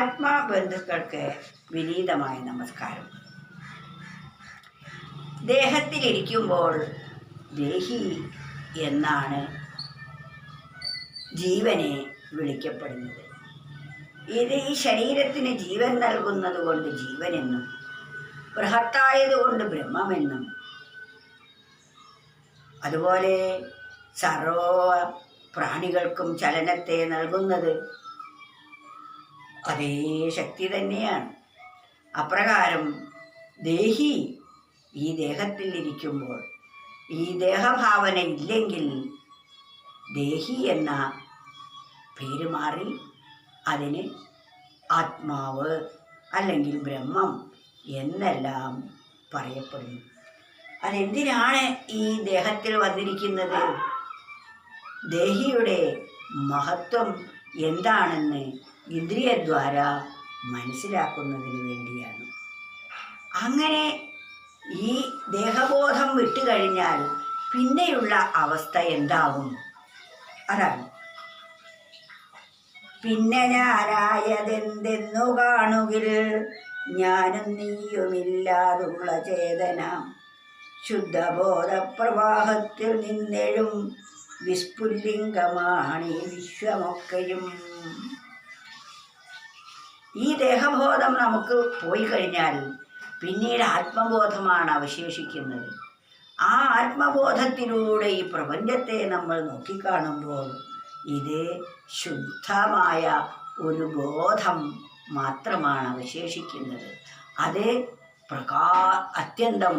ആത്മാബന്ധുക്കൾക്ക് വിനീതമായ നമസ്കാരം. ദേഹത്തിലിരിക്കുമ്പോൾ ദേഹി എന്നാണ് ജീവനെ വിളിക്കപ്പെടുന്നത്. ഇത് ഈ ശരീരത്തിന് ജീവൻ നൽകുന്നത് കൊണ്ട് ജീവനെന്നും ബൃഹത്തായതുകൊണ്ട് ബ്രഹ്മമെന്നും അതുപോലെ സർവ പ്രാണികൾക്കും ചലനത്തെ നൽകുന്നത് അതേ ശക്തി തന്നെയാണ്. അപ്രകാരം ദേഹി ഈ ദേഹത്തിൽ ഇരിക്കുമ്പോൾ ഈ ദേഹഭാവന ഇല്ലെങ്കിൽ ദേഹി എന്ന പേര് മാറി അതിന് ആത്മാവ് അല്ലെങ്കിൽ ബ്രഹ്മം എന്നെല്ലാം പറയപ്പെടുന്നു. അതെന്തിനാണ് ഈ ദേഹത്തിൽ വന്നിരിക്കുന്നത്? ദേഹിയുടെ മഹത്വം എന്താണെന്ന് ഇന്ദ്രിയദ്വാര മനസ്സിലാക്കുന്നതിന് വേണ്ടിയാണ്. അങ്ങനെ ഈ ദേഹബോധം വിട്ടുകഴിഞ്ഞാൽ പിന്നെയുള്ള അവസ്ഥ എന്താവും? അതാണ്. പിന്നെ ഞാനായതെന്തെന്നു കാണുകിൽ ഞാനും നീയുമില്ലാതുള്ള ചേതന. ശുദ്ധബോധപ്രവാഹത്തിൽ നിന്നെഴും വിസ്ഫുല്ലിംഗമാണ് ഈ വിശ്വമൊക്കെയും. ഈ ദേഹബോധം നമുക്ക് പോയി കഴിഞ്ഞാൽ പിന്നീട് ആത്മബോധമാണ് അവശേഷിക്കുന്നത്. ആ ആത്മബോധത്തിലൂടെ ഈ പ്രപഞ്ചത്തെ നമ്മൾ നോക്കിക്കാണുമ്പോൾ ഇത് ശുദ്ധമായ ഒരു ബോധം മാത്രമാണ് അവശേഷിക്കുന്നത്. അത് പ്രകാ അത്യന്തം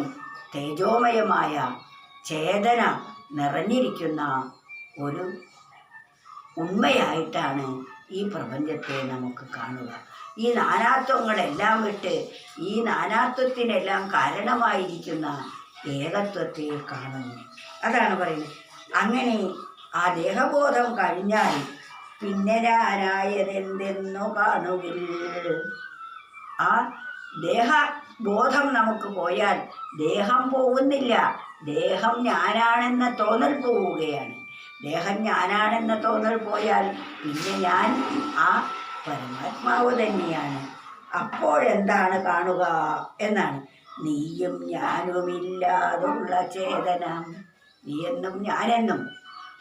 തേജോമയമായ ചേതന നിറഞ്ഞിരിക്കുന്ന ഒരു ഉണ്മയായിട്ടാണ് ഈ പ്രപഞ്ചത്തെ നമുക്ക് കാണുക. ഈ നാനാത്വങ്ങളെല്ലാം വിട്ട് ഈ നാനാത്വത്തിനെല്ലാം കാരണമായിരിക്കുന്ന ഏകത്വത്തെ കാണുന്നു. അതാണ് പറയുന്നത്. അങ്ങനെ ആ ദേഹബോധം കഴിഞ്ഞാൽ പിന്നെ ഞാനായതെന്തെന്നു കാണുകിൽ ആ ദേഹബോധം നമുക്ക് പോയാൽ ദേഹം പോകുന്നില്ല. ദേഹം ഞാനാണെന്ന തോന്നൽ പോവുകയാണ്. ദേഹം ഞാനാണെന്ന തോന്നൽ പോയാൽ പിന്നെ ഞാൻ ആ പരമാത്മാവ് തന്നെയാണ്. അപ്പോഴെന്താണ് കാണുക എന്നാണ്. നീയും ഞാനുമില്ലാതുള്ള ചേതന. നീയെന്നും ഞാനെന്നും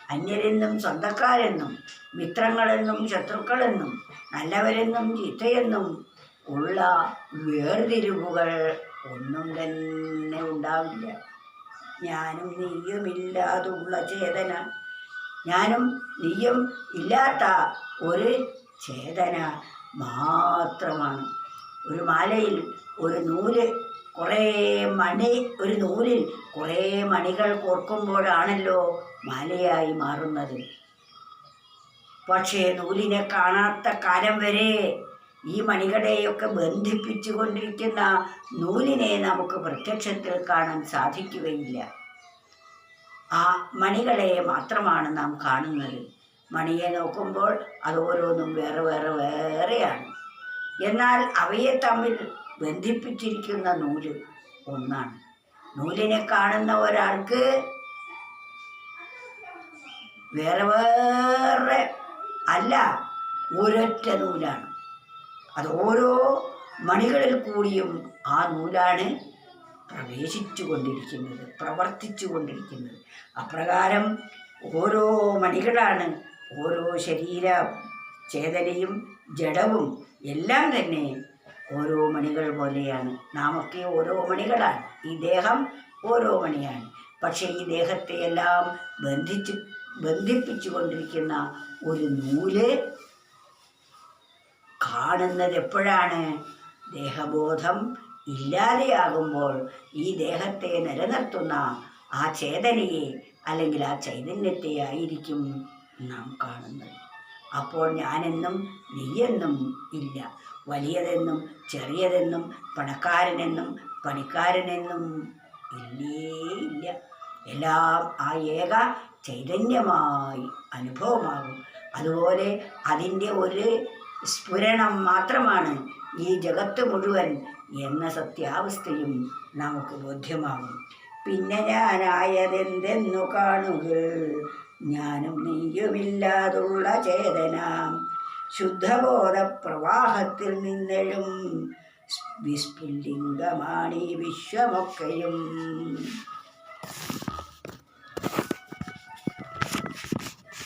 അന്യരെന്നും സ്വന്തക്കാരെന്നും മിത്രങ്ങളെന്നും ശത്രുക്കളെന്നും നല്ലവരെന്നും ചീത്തയെന്നും ഉള്ള വേർതിരിവുകൾ ഒന്നും തന്നെ ഉണ്ടാവില്ല. ഞാനും നീയുമില്ലാതുള്ള ചേതന. ഞാനും നീയും ഇല്ലാത്ത ഒരു ചേതന മാത്രമാണ്. ഒരു മാലയിൽ ഒരു നൂൽ കുറേ മണി ഒരു നൂലിൽ കുറേ മണികൾ കോർക്കുമ്പോഴാണല്ലോ മാലയായി മാറുന്നത്. പക്ഷേ നൂലിനെ കാണാത്ത കാലം വരെ ഈ മണികളെയൊക്കെ ബന്ധിപ്പിച്ചു കൊണ്ടിരിക്കുന്ന നൂലിനെ നമുക്ക് പ്രത്യക്ഷത്തിൽ കാണാൻ സാധിക്കുകയില്ല. ആ മണികളെ മാത്രമാണ് നാം കാണുന്നത്. മണിയെ നോക്കുമ്പോൾ അത് ഓരോന്നും വേറെ വേറെ വേറെയാണ്. എന്നാൽ അവയെ തമ്മിൽ ബന്ധിപ്പിച്ചിരിക്കുന്ന നൂൽ ഒന്നാണ്. നൂലിനെ കാണുന്ന ഒരാൾക്ക് വേറെ വേറെ അല്ല ഒരൊറ്റ നൂലാണ്. അത് ഓരോ മണികളിൽ കൂടിയും ആ നൂലാണ് പ്രവേശിച്ചു കൊണ്ടിരിക്കുന്നത് പ്രവർത്തിച്ചു കൊണ്ടിരിക്കുന്നത്. അപ്രകാരം ഓരോ മണികളാണ് ഓരോ ശരീര ചേതനയും ജഡവും എല്ലാം തന്നെ ഓരോ മണികൾ പോലെയാണ്. നാമൊക്കെ ഓരോ മണികളാണ്. ഈ ദേഹം ഓരോ മണിയാണ്. പക്ഷേ ഈ ദേഹത്തെ എല്ലാം ബന്ധിച്ച് ബന്ധിപ്പിച്ചു കൊണ്ടിരിക്കുന്ന ഒരു നൂൽ കാണുന്നത് എപ്പോഴാണ്? ദേഹബോധം ഇല്ലാതെയാകുമ്പോൾ ഈ ദേഹത്തെ നിലനിർത്തുന്ന ആ ചേതനയെ അല്ലെങ്കിൽ ആ ചൈതന്യത്തെ ആയിരിക്കും നാം കാണുന്നത്. അപ്പോൾ ഞാനെന്നും നീയെന്നും ഇല്ല. വലിയതെന്നും ചെറിയതെന്നും പണക്കാരനെന്നും പണിക്കാരനെന്നും ഇല്ലേ ഇല്ല. എല്ലാം ആ ഏക ചൈതന്യമായി അനുഭവമാകും. അതുപോലെ അതിന്റെ ഒരു സ്ഫുരണം മാത്രമാണ് ഈ ജഗത്ത് മുഴുവൻ എന്ന സത്യാവസ്ഥയും നമുക്ക് ബോധ്യമാകും. പിന്നെ ഞാനായതെന്തെന്നു കാണുക ഞാനും നീയുമില്ലാതുള്ള ചേതന. ശുദ്ധബോധ പ്രവാഹത്തിൽ നിന്നെഴും. ഈ വിശ്വമൊക്കെയും.